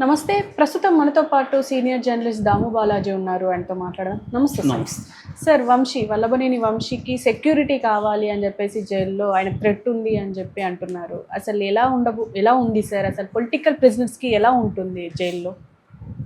నమస్తే. ప్రస్తుతం మనతో పాటు సీనియర్ జర్నలిస్ట్ దాము బాలాజీ ఉన్నారు. ఆయనతో మాట్లాడదాం. నమస్తే సార్. సార్ వంశీ వల్లభనేని వంశీకి సెక్యూరిటీ కావాలి అని చెప్పేసి జైల్లో ఆయన థ్రెట్ ఉంది అని చెప్పి అంటున్నారు. అసలు ఎలా ఉండబు ఎలా ఉంది సార్? అసలు పొలిటికల్కి ఎలా ఉంటుంది జైల్లో?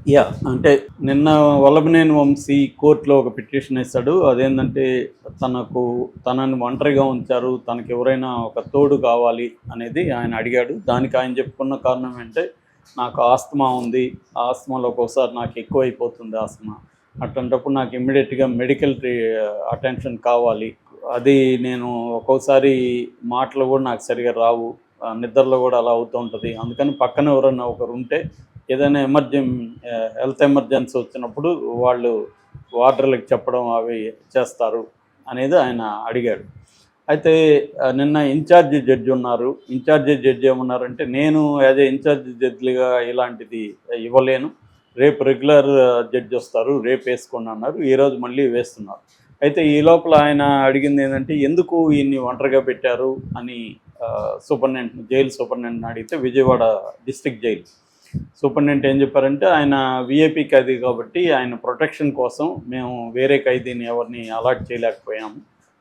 యా అంటే నిన్న వల్లభనేని వంశీ కోర్టులో ఒక పిటిషన్ వేశాడు. అదేంటంటే తనకు తనని ఒంటరిగా ఉంచారు. తనకు ఎవరైనా ఒక తోడు కావాలి అనేది ఆయన అడిగాడు. దానికి ఆయన చెప్పుకున్న కారణం ఏంటంటే నాకు ఆస్తమా ఉంది. ఆస్తమాలో ఒక్కోసారి నాకు ఎక్కువ అయిపోతుంది ఆస్తమా. అట్లాంటప్పుడు నాకు ఇమ్మీడియట్గా మెడికల్ అటెన్షన్ కావాలి. అది నేను ఒక్కోసారి మాటలు కూడా నాకు సరిగా రావు. నిద్రలో కూడా అలా అవుతూ ఉంటుంది. అందుకని పక్కన ఎవరైనా ఒకరు ఉంటే ఏదైనా ఎమర్జెన్ హెల్త్ ఎమర్జెన్సీ వచ్చినప్పుడు వాళ్ళు వాటర్లకు చెప్పడం అవి చేస్తారు అనేది ఆయన అడిగాడు. అయితే నిన్న ఇన్ఛార్జ్ జడ్జి ఉన్నారు. ఇన్ఛార్జి జడ్జి ఏమన్నారంటే నేను యాజ్ ఏ ఇన్ఛార్జ్ జడ్జిగా ఇలాంటిది ఇవ్వలేను. రేపు రెగ్యులర్ జడ్జి వస్తారు. రేపు వేసుకోండి అన్నారు. ఈరోజు మళ్ళీ వేస్తున్నారు. అయితే ఈ లోపల ఆయన అడిగింది ఏంటంటే ఎందుకు ఈయన్ని ఒంటరిగా పెట్టారు? అని సూపరింటెండెంట్ జైలు సూపరింటెండెంట్ అడిగితే విజయవాడ డిస్ట్రిక్ట్ జైలు. సూపరింటెండెంట్ ఏం చెప్పారంటే ఆయన విఐపి ఖైదీ కాబట్టి ఆయన ప్రొటెక్షన్ కోసం మేము వేరే ఖైదీని ఎవరిని అలాట్ చేయలేకపోయాము.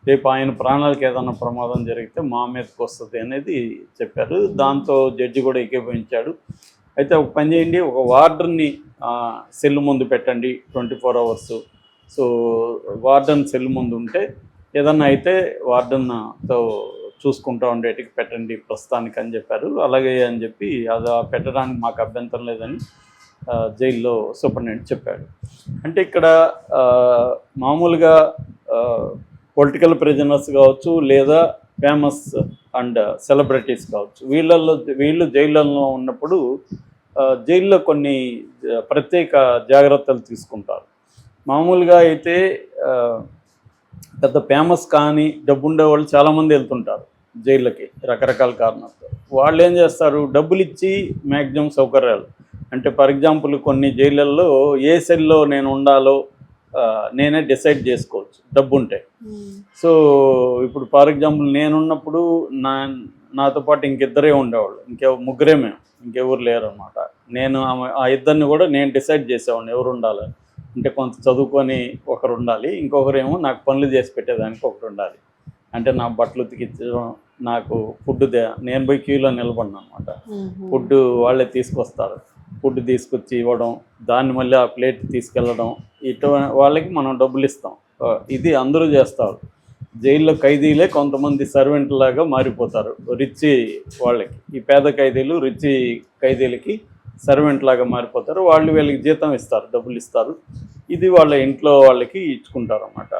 రేపు ఆయన ప్రాణాలకు ఏదైనా ప్రమాదం జరిగితే మా మీదకి వస్తుంది అనేది చెప్పారు. దాంతో జడ్జి కూడా ఏకీభవించాడు. అయితే ఒక పని చేయండి ఒక వార్డర్ని సెల్ ముందు పెట్టండి twenty four hours. So warden cell ముందు ఉంటే ఏదన్నా అయితే వార్డన్తో చూసుకుంటూ ఉండేటికి పెట్టండి ప్రస్తుతానికి అని చెప్పారు. అలాగే అని చెప్పి అది పెట్టడానికి మాకు అభ్యంతరం లేదని జైల్లో సూపరింటెండెంట్ చెప్పాడు. అంటే ఇక్కడ మామూలుగా పొలిటికల్ ప్రిజనర్స్ కావచ్చు లేదా ఫేమస్ అండ్ సెలబ్రిటీస్ కావచ్చు. వీళ్ళల్లో వీళ్ళు జైళ్ళల్లో ఉన్నప్పుడు జైల్లో కొన్ని ప్రత్యేక జాగ్రత్తలు తీసుకుంటారు. మామూలుగా అయితే పెద్ద ఫేమస్ కానీ డబ్బు ఉండే వాళ్ళు చాలామంది వెళ్తుంటారు జైళ్ళకి రకరకాల కారణాలతో. వాళ్ళు ఏం చేస్తారు? డబ్బులు ఇచ్చి మ్యాక్సిమం సౌకర్యాలు. అంటే ఫర్ ఎగ్జాంపుల్ కొన్ని జైళ్ళల్లో ఏ సెల్లో నేను ఉండాలో నేనే డిసైడ్ చేసుకోవచ్చు. డబ్బు ఉంటే సో ఇప్పుడు ఫర్ ఎగ్జాంపుల్ నేనున్నప్పుడు నా నాతో పాటు ఇంకిద్దరే ఉండేవాళ్ళు. ఇంకెవ ముగ్గురే మేము. ఇంకెవరు లేరు అనమాట నేను ఆమె- ఆ ఇద్దరిని కూడా నేను డిసైడ్ చేసేవాడిని. ఎవరు ఉండాలని అంటే కొంత చదువుకొని ఒకరు ఉండాలి ఇంకొకరేమో నాకు పనులు చేసి పెట్టేదానికి ఒకరు ఉండాలి అంటే నా బట్టలు ఉతికించడం నాకు ఫుడ్ నేను పోయి క్యూలో నిలబడినా అనమాట ఫుడ్ వాళ్ళే తీసుకొస్తారు. ఫుడ్ తీసుకొచ్చి ఇవ్వడం దాన్ని మళ్ళీ ఆ ప్లేట్ తీసుకెళ్ళడం ఇటువంటి వాళ్ళకి మనం డబ్బులు ఇస్తాం. ఇది అందరూ చేస్తారు. జైల్లో ఖైదీలే కొంతమంది సర్వెంట్ లాగా మారిపోతారు రిచ్ వాళ్ళకి. ఈ పేద ఖైదీలు రిచ్ ఖైదీలకి సర్వెంట్ లాగా మారిపోతారు. వాళ్ళు వీళ్ళకి జీతం ఇస్తారు డబ్బులు ఇస్తారు. ఇది వాళ్ళ ఇంట్లో వాళ్ళకి ఇచ్చుకుంటారు అన్నమాట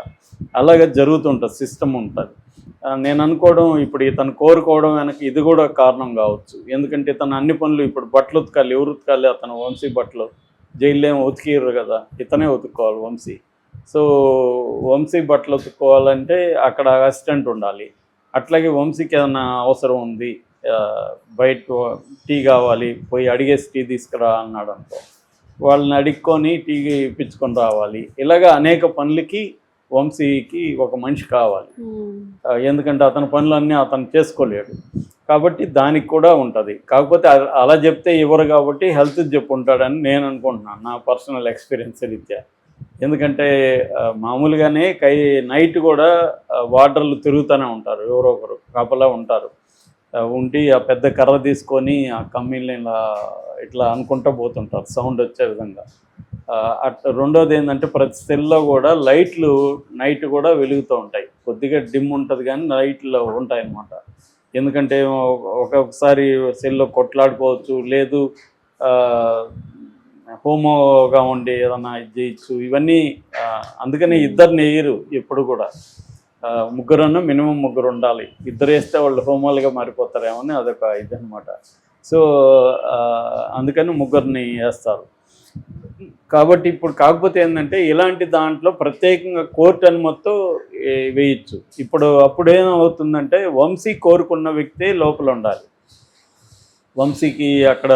అలాగే జరుగుతుంటుంది సిస్టమ్ ఉంటుంది. నేను అనుకోవడం ఇప్పుడు ఇతను కోరుకోవడం వెనక ఇది కూడా కారణం కావచ్చు. ఎందుకంటే ఇతను అన్ని పనులు ఇప్పుడు బట్టలు ఉతకాలి ఎవరు ఉతకాలి? అతను వంశీ బట్టలు. జైల్లో ఏమో ఉతికిర్రు కదా ఇతనే ఉతుక్కోవాలి వంశీ. సో వంశీ బట్టలు ఉతుక్కోవాలంటే అక్కడ అసిస్టెంట్ ఉండాలి. అట్లాగే వంశీకి ఏదైనా అవసరం ఉంది బయట టీ కావాలి పోయి అడిగేసి టీ తీసుకురా అన్నాడు అనుకో. వాళ్ళని అడుక్కొని టీ ఇప్పించుకొని రావాలి. ఇలాగా అనేక పనులకి వంశీకి ఒక మనిషి కావాలి. ఎందుకంటే అతని పనులన్నీ అతను చేసుకోలేడు. కాబట్టి దానికి కూడా ఉంటుంది. కాకపోతే అలా చెప్తే ఇవ్వరు కాబట్టి హెల్త్ చెప్పు ఉంటాడని నేను అనుకుంటున్నాను నా పర్సనల్ ఎక్స్పీరియన్స్ రీత్యా. ఎందుకంటే మామూలుగానే కై నైట్ కూడా ఆ, వార్డర్లు తిరుగుతూనే ఉంటారు. ఎవరో ఒకరు కాపలా ఉంటారు. ఉండి ఆ పెద్ద కర్ర తీసుకొని ఆ కమ్మీల్ని ఇలా ఇట్లా అనుకుంటూ పోతుంటారు. సౌండ్ వచ్చే విధంగా. రెండోది ఏంటంటే ప్రతి సెల్లో కూడా లైట్లు నైట్ కూడా వెలుగుతూ ఉంటాయి. కొద్దిగా డిమ్ ఉంటుంది కానీ లైట్లు ఉంటాయి అన్నమాట ఎందుకంటే ఒక్కొక్కసారి సెల్లో కొట్లాడుకోవచ్చు లేదు హోమోగా ఉండి ఏదన్నా ఇది చేయొచ్చు ఇవన్నీ అందుకని ఇద్దరిని వేయరు ఎప్పుడు కూడా. ముగ్గురున్న మినిమం ముగ్గురు ఉండాలి. ఇద్దరు వేస్తే వాళ్ళు హోమాలుగా మారిపోతారేమో అని అదొక ఇది అనమాట సో అందుకని ముగ్గురిని వేస్తారు. కాబట్టి ఇప్పుడు కాకపోతే ఏంటంటే ఇలాంటి దాంట్లో ప్రత్యేకంగా కోర్టు అనుమతితో వేయచ్చు. ఇప్పుడు అప్పుడు ఏమవుతుందంటే వంశీ కోరుకున్న వ్యక్తే లోపల ఉండాలి. వంశీకి అక్కడ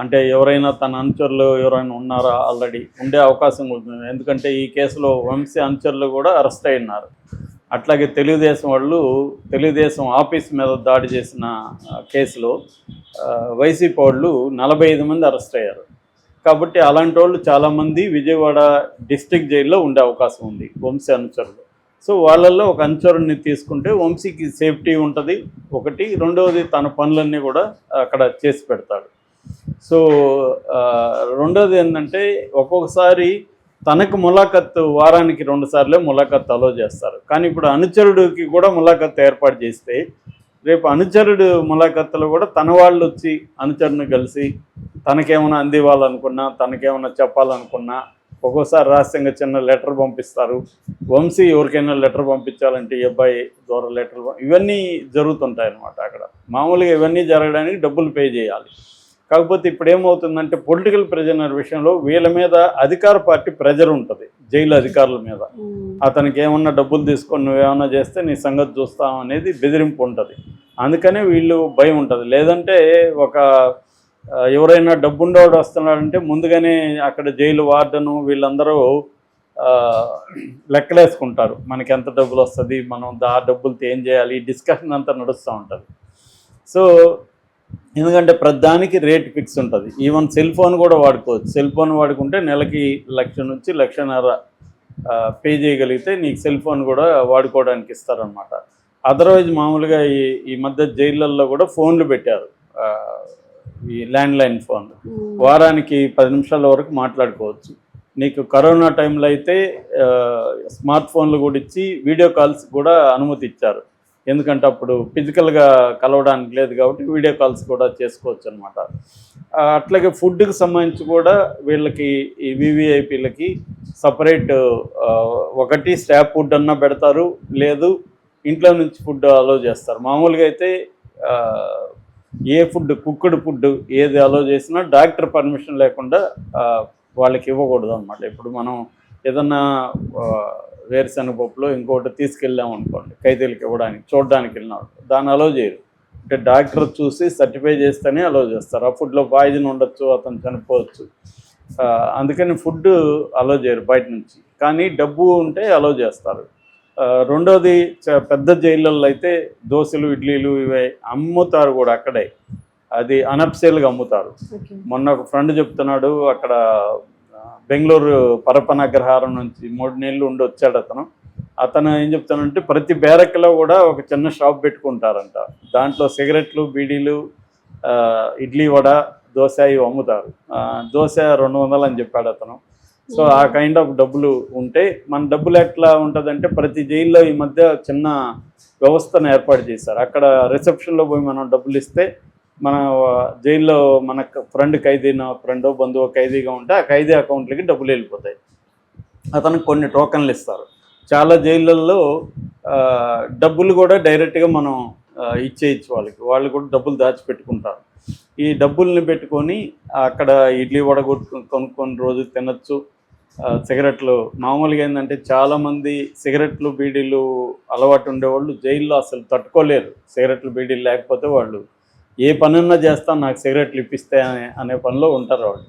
అంటే ఎవరైనా తన అనుచరులు ఎవరైనా ఉన్నారా ఆల్రెడీ? ఉండే అవకాశం ఉంటుంది. ఎందుకంటే ఈ కేసులో వంశీ అనుచరులు కూడా అరెస్ట్ అయినారు అట్లాగే తెలుగుదేశం వాళ్ళు తెలుగుదేశం ఆఫీస్ మీద దాడి చేసిన కేసులో వైసీపీ వాళ్ళు నలభై ఐదు మంది అరెస్ట్ అయ్యారు. కాబట్టి అలాంటి వాళ్ళు చాలామంది విజయవాడ డిస్టిక్ జైల్లో ఉండే అవకాశం ఉంది వంశీ అనుచరులు. సో వాళ్ళల్లో ఒక అనుచరుడిని తీసుకుంటే వంశీకి సేఫ్టీ ఉంటుంది. ఒకటి రెండవది తన పనులన్నీ కూడా అక్కడ చేసి పెడతాడు. సో రెండోది ఏంటంటే ఒక్కొక్కసారి తనకు ములాఖత్ వారానికి రెండు సార్లే ములాఖత్ అలో చేస్తారు. కానీ ఇప్పుడు అనుచరుడికి కూడా ములాఖత్ ఏర్పాటు చేస్తే రేపు అనుచరుడు ములాఖత్తులో కూడా తన వాళ్ళు వచ్చి అనుచరుని కలిసి తనకేమైనా అందివ్వాలనుకున్నా తనకేమైనా చెప్పాలనుకున్నా ఒక్కోసారి రహస్యంగా చిన్న లెటర్ పంపిస్తారు. వంశీ ఎవరికైనా లెటర్ పంపించాలంటే ఈ అబ్బాయి ద్వారా లెటర్ ఇవన్నీ జరుగుతుంటాయి అన్నమాట అక్కడ. మామూలుగా ఇవన్నీ జరగడానికి డబ్బులు పే చేయాలి. కాకపోతే ఇప్పుడు ఏమవుతుందంటే పొలిటికల్ ప్రెజనర్ విషయంలో వీళ్ళ మీద అధికార పార్టీ ప్రెజర్ ఉంటుంది జైలు అధికారుల మీద. అతనికి ఏమన్నా డబ్బులు తీసుకొని నువ్వేమన్నా చేస్తే నీ సంగతి చూస్తాం అనేది బెదిరింపు ఉంటుంది. అందుకనే వీళ్ళు భయం ఉంటుంది. లేదంటే ఒక ఎవరైనా డబ్బుండేవాడు వస్తున్నాడంటే ముందుగానే అక్కడ జైలు వార్డను వీళ్ళందరూ లెక్కలేసుకుంటారు. మనకి ఎంత డబ్బులు వస్తుంది మనం ఆ డబ్బులతో ఏం చేయాలి? డిస్కషన్ అంతా నడుస్తూ ఉంటుంది. సో ఎందుకంటే ప్రతిదానికి రేట్ ఫిక్స్ ఉంటుంది. ఈవెన్ సెల్ ఫోన్ కూడా వాడుకోవచ్చు. సెల్ ఫోన్ వాడుకుంటే నెలకి లక్ష నుంచి లక్షన్నర పే చేయగలిగితే నీకు సెల్ ఫోన్ కూడా వాడుకోవడానికి ఇస్తారనమాట అదర్వైజ్ మామూలుగా ఈ ఈ మధ్య జైళ్ళల్లో కూడా ఫోన్లు పెట్టారు. ఈ ల్యాండ్ లైన్ ఫోన్ వారానికి పది నిమిషాల వరకు మాట్లాడుకోవచ్చు. నీకు కరోనా టైంలో అయితే స్మార్ట్ ఫోన్లు కూడా ఇచ్చి వీడియో కాల్స్ కూడా అనుమతి ఇచ్చారు ఎందుకంటే అప్పుడు ఫిజికల్గా కలవడానికి లేదు కాబట్టి వీడియో కాల్స్ కూడా చేసుకోవచ్చు అనమాట అట్లాగే ఫుడ్కి సంబంధించి కూడా వీళ్ళకి ఈ వివిఐపీలకి సపరేట్ ఒకటి స్టాప్ ఫుడ్ అన్నా పెడతారు లేదు ఇంట్లో నుంచి ఫుడ్ అలో చేస్తారు. మామూలుగా అయితే ఏ ఫుడ్ కుక్డ్ ఫుడ్ ఏది అలో చేసినా డాక్టర్ పర్మిషన్ లేకుండా వాళ్ళకి ఇవ్వకూడదు అనమాట ఇప్పుడు మనం ఏదన్నా వేరుశనగ పప్పులో ఇంకోటి తీసుకెళ్ళాం అనుకోండి ఖైదీలకు ఇవ్వడానికి చూడడానికి వెళ్ళినాడు దాన్ని అలో చేయరు. అంటే డాక్టర్ చూసి సర్టిఫై చేస్తేనే అలో చేస్తారు. ఆ ఫుడ్లో పాయిజన్ ఉండొచ్చు అతను చనిపోవచ్చు. అందుకని ఫుడ్ అలో చేయరు బయట నుంచి. కానీ డబ్బు ఉంటే అలో చేస్తారు. రెండోది పెద్ద జైళ్ళల్లో అయితే దోశలు ఇడ్లీలు ఇవే అమ్ముతారు కూడా అక్కడే. అది అనప్సేల్గా అమ్ముతారు. మొన్న ఒక ఫ్రెండ్ చెప్తున్నాడు అక్కడ బెంగళూరు బెంగళూరు పరపనగ్రహారం నుంచి మూడు నెలలు ఉండి వచ్చాడు అతను. అతను ఏం చెప్తానంటే ప్రతి బేరక్లో కూడా ఒక చిన్న షాప్ పెట్టుకుంటారంట. దాంట్లో సిగరెట్లు బీడీలు ఆ, ఇడ్లీ వడ దోశ ఇవి అమ్ముతారు. దోశ రెండు వందలు అని చెప్పాడు అతను. సో ఆ కైండ్ ఆఫ్ డబ్బులు ఉంటే మన డబ్బులు ఎట్లా ఉంటుందంటే ప్రతి జైల్లో ఈ మధ్య చిన్న వ్యవస్థను ఏర్పాటు చేశారు. అక్కడ రిసెప్షన్లో పోయి మనం డబ్బులు ఇస్తే మన జైల్లో మన ఫ్రెండ్ ఖైదీన ఫ్రెండ్ బంధువు ఖైదీగా ఉంటే ఆ ఖైదీ అకౌంట్లకి డబ్బులు వెళ్ళిపోతాయి. అతనికి కొన్ని టోకన్లు ఇస్తారు. చాలా జైళ్ళల్లో డబ్బులు కూడా డైరెక్ట్గా మనం ఇచ్చేయచ్చు వాళ్ళకి. వాళ్ళు కూడా డబ్బులు దాచిపెట్టుకుంటారు. ఈ డబ్బుల్ని పెట్టుకొని అక్కడ ఇడ్లీ వడ కొట్టుకొని కొనుక్కొని రోజు తినచ్చు. సిగరెట్లు. మామూలుగా ఏంటంటే చాలామంది సిగరెట్లు బీడీలు అలవాటు ఉండేవాళ్ళు జైల్లో అసలు తట్టుకోలేరు. సిగరెట్లు బీడీలు లేకపోతే వాళ్ళు ఏ పనున్నా చేస్తాను నాకు సిగరెట్లు ఇప్పిస్తే అనే అనే పనిలో ఉంటారు వాళ్ళు.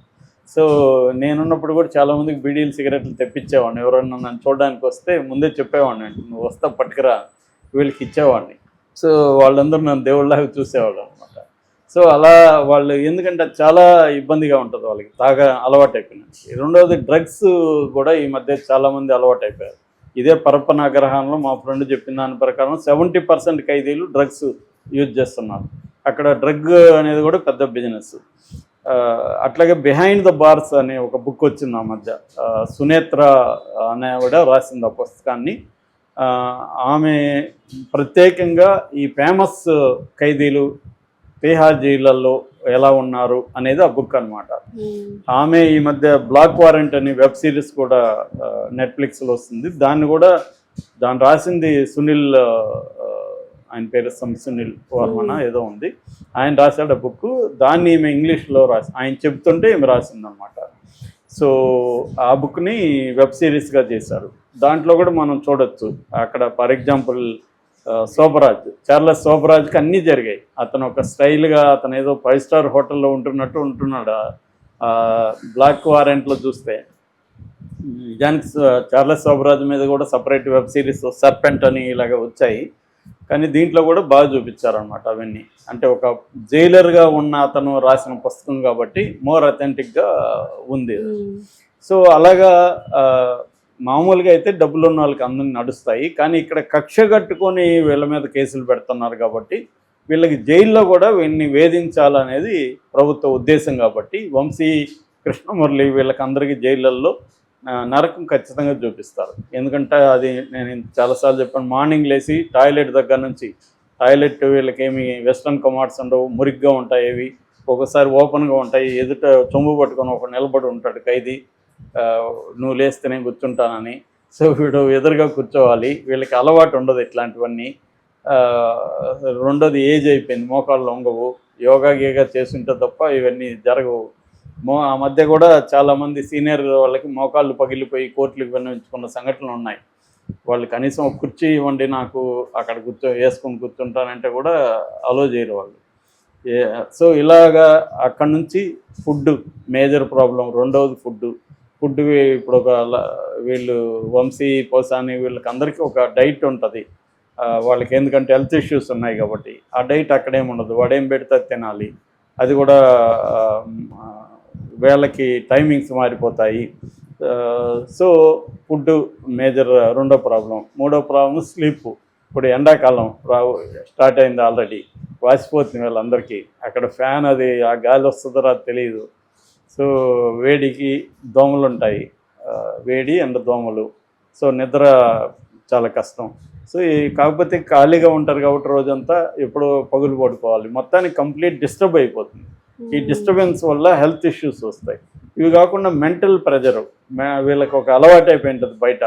సో నేనున్నప్పుడు కూడా చాలామందికి బీడీలు సిగరెట్లు తెప్పించేవాడిని. ఎవరన్నా నన్ను చూడడానికి వస్తే ముందే చెప్పేవాడిని. నువ్వు వస్తా పట్టుకురా వీళ్ళకి ఇచ్చేవాడిని. సో వాళ్ళందరూ నన్ను దేవుళ్ళలాగా చూసేవాళ్ళు అనమాట సో అలా వాళ్ళు ఎందుకంటే చాలా ఇబ్బందిగా ఉంటుంది వాళ్ళకి. తాగా అలవాటు అయిపోయినాయి రెండవది డ్రగ్స్ కూడా ఈ మధ్య చాలామంది అలవాటు అయిపోయారు. ఇదే పరపనాగ్రహంలో మా ఫ్రెండ్ చెప్పిన దాని ప్రకారం సెవెంటీ పర్సెంట్ ఖైదీలు డ్రగ్స్ యూజ్ చేస్తున్నారు. అక్కడ డ్రగ్ అనేది కూడా పెద్ద బిజినెస్. అట్లాగే బిహైండ్ ద బార్స్ అనే ఒక బుక్ వచ్చింది ఆ మధ్య. సునేత్ర అనే ఆవిడ రాసింది ఆ పుస్తకాన్ని. ఆమె ప్రత్యేకంగా ఈ ఫేమస్ ఖైదీలు తిహార్ జైళ్ళల్లో ఎలా ఉన్నారు అనేది ఆ బుక్ అన్నమాట. ఆమె ఈ మధ్య బ్లాక్ వారెంట్ అనే వెబ్ సిరీస్ కూడా నెట్ఫ్లిక్స్లో వస్తుంది. దాన్ని కూడా దాన్ని రాసింది సునీల్ ఆయన పేరు సం సునీల్ వర్మన ఏదో ఉంది. ఆయన రాశాడు ఆ బుక్ దాన్ని ఈమె ఇంగ్లీష్లో రాసి ఆయన చెప్తుంటే ఈమె రాసింది అనమాట సో ఆ బుక్ని వెబ్ సిరీస్గా చేశారు. దాంట్లో కూడా మనం చూడొచ్చు. అక్కడ ఫర్ ఎగ్జాంపుల్ శోభరాజ్ చార్లెస్ శోభరాజ్కి అన్నీ జరిగాయి. అతను ఒక స్టైల్గా అతను ఏదో ఫైవ్ స్టార్ హోటల్లో ఉంటున్నట్టు ఉంటున్నాడు. బ్లాక్ వారెంట్లో చూస్తే. నిజానికి చార్లెస్ శోభరాజ్ మీద కూడా సపరేట్ వెబ్ సిరీస్ సర్పెంట్ అని ఇలాగ వచ్చాయి. కానీ దీంట్లో కూడా బాగా చూపించారనమాట అవన్నీ. అంటే ఒక జైలర్గా ఉన్న అతను రాసిన పుస్తకం కాబట్టి మోర్ అథెంటిక్గా ఉంది ఉమ్. సో అలాగా మామూలుగా అయితే డబ్బులు ఉన్న వాళ్ళకి అందరిని నడుస్తాయి. కానీ ఇక్కడ కక్ష కట్టుకొని వీళ్ళ మీద కేసులు పెడుతున్నారు కాబట్టి వీళ్ళకి జైల్లో కూడా వీళ్ళని వేధించాలనేది ప్రభుత్వ ఉద్దేశం కాబట్టి వంశీ కృష్ణమురళి వీళ్ళకి అందరికీ జైళ్ళల్లో నరకం ఖచ్చితంగా చూపిస్తారు. ఎందుకంటే అది నేను చాలాసార్లు చెప్పాను మార్నింగ్ లేచి టాయిలెట్ దగ్గర నుంచి టాయిలెట్ వీళ్ళకి ఏమి వెస్ట్రన్ కమార్ట్స్ ఉండవు మురిగ్గా ఉంటాయి ఇవి ఒకసారి ఓపెన్గా ఉంటాయి ఎదుట చొంబు పట్టుకొని ఒక నిలబడి ఉంటాడు ఖైదీ. నువ్వు లేస్తే నేను కూర్చుంటానని. సో వీడు ఎదురుగా కూర్చోవాలి. వీళ్ళకి అలవాటు ఉండదు ఇట్లాంటివన్నీ. రెండోది ఏజ్ అయిపోయింది మోకాళ్ళు వంగవు యోగా గీగా చేస్తుంటే తప్ప ఇవన్నీ జరగవు. మో ఆ మధ్య కూడా చాలామంది సీనియర్ వాళ్ళకి మోకాళ్ళు పగిలిపోయి కోర్టులకు విన్నవించుకున్న సంఘటనలు ఉన్నాయి. వాళ్ళు కనీసం ఒక కుర్చీ ఇవ్వండి నాకు అక్కడ కూర్చో వేసుకొని కూర్చుంటానంటే కూడా అలో చేయరు వాళ్ళు. సో ఇలాగా అక్కడ నుంచి ఫుడ్ మేజర్ ప్రాబ్లం రెండవది ఫుడ్. ఫుడ్ ఇప్పుడు ఒక వీళ్ళు వంశీ పోసాని వీళ్ళకి అందరికీ ఒక డైట్ ఉంటుంది. వాళ్ళకి ఎందుకంటే హెల్త్ ఇష్యూస్ ఉన్నాయి కాబట్టి ఆ డైట్ అక్కడేం ఉండదు. వాడేం పెడితే అది తినాలి. అది కూడా వేళకి టైమింగ్స్ మారిపోతాయి. సో ఫుడ్ మేజర్ రెండో ప్రాబ్లం. మూడో ప్రాబ్లం స్లీప్. ఇప్పుడు ఎండాకాలం రావు స్టార్ట్ అయింది ఆల్రెడీ. వాసిపోతుంది వీళ్ళందరికీ అక్కడ ఫ్యాన్ అది ఆ గాలి వస్తుందో రాదో తెలియదు సో వేడికి దోమలు ఉంటాయి. వేడి అండ్ దోమలు. సో నిద్ర చాలా కష్టం. సో ఈ కాకపోతే ఖాళీగా ఉంటారు కాబట్టి రోజంతా ఎప్పుడో పగులు పడుకోవాలి. మొత్తానికి కంప్లీట్ డిస్టర్బ్ అయిపోతుంది. ఈ డిస్టర్బెన్స్ వల్ల హెల్త్ ఇష్యూస్ వస్తాయి. ఇవి కాకుండా మెంటల్ ప్రెజర్ వీళ్ళకి ఒక అలవాటు అయిపోయింటుంది బయట.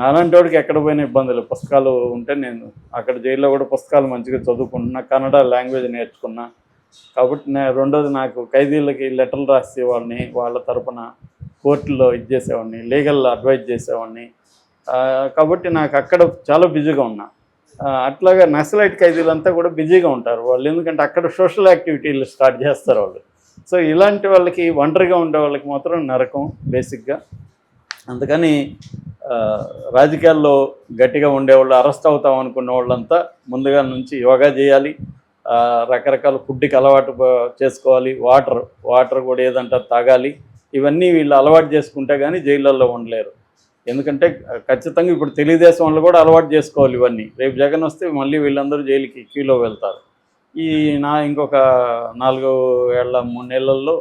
నాలాంటి వాడికి ఎక్కడ పోయిన ఇబ్బందులు. పుస్తకాలు ఉంటే నేను అక్కడ జైల్లో కూడా పుస్తకాలు మంచిగా చదువుకుంటున్నా కన్నడ లాంగ్వేజ్ నేర్చుకున్నా. కాబట్టి నేను రెండోది నాకు ఖైదీలకి లెటర్లు రాసేవాడిని వాళ్ళ తరపున కోర్టులో ఇది చేసేవాడిని లీగల్ అడ్వైజ్ చేసేవాడిని. కాబట్టి నాకు అక్కడ చాలా బిజీగా ఉన్నా. అట్లాగా నక్సలైట్ ఖైదీలంతా కూడా బిజీగా ఉంటారు వాళ్ళు. ఎందుకంటే అక్కడ సోషల్ యాక్టివిటీలు స్టార్ట్ చేస్తారు వాళ్ళు. సో ఇలాంటి వాళ్ళకి ఒంటరిగా ఉండే వాళ్ళకి మాత్రం నరకం బేసిక్గా అందుకని రాజకీయాల్లో గట్టిగా ఉండేవాళ్ళు అరెస్ట్ అవుతాం అనుకున్న వాళ్ళంతా ముందుగా నుంచి యోగా చేయాలి. రకరకాల ఫుడ్కి అలవాటు చేసుకోవాలి. వాటర్ వాటర్ కూడా ఏదంటే తాగాలి. ఇవన్నీ వీళ్ళు అలవాటు చేసుకుంటే కానీ జైళ్ళల్లో ఉండలేరు. ఎందుకంటే ఖచ్చితంగా ఇప్పుడు తెలుగుదేశం వాళ్ళు కూడా అలవాటు చేసుకోవాలి ఇవన్నీ. రేపు జగన్ వస్తే మళ్ళీ వీళ్ళందరూ జైలుకి క్యూలో వెళ్తారు. ఈ నా ఇంకొక నాలుగు ఏళ్ళ మూడు నెలల్లో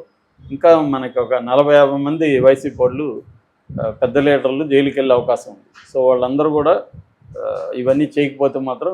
ఇంకా మనకి ఒక నలభై యాభై మంది వైసీపీ వాళ్ళు పెద్ద లీడర్లు జైలుకి వెళ్ళే అవకాశం ఉంది. సో వాళ్ళందరూ కూడా ఇవన్నీ చేయకపోతే మాత్రం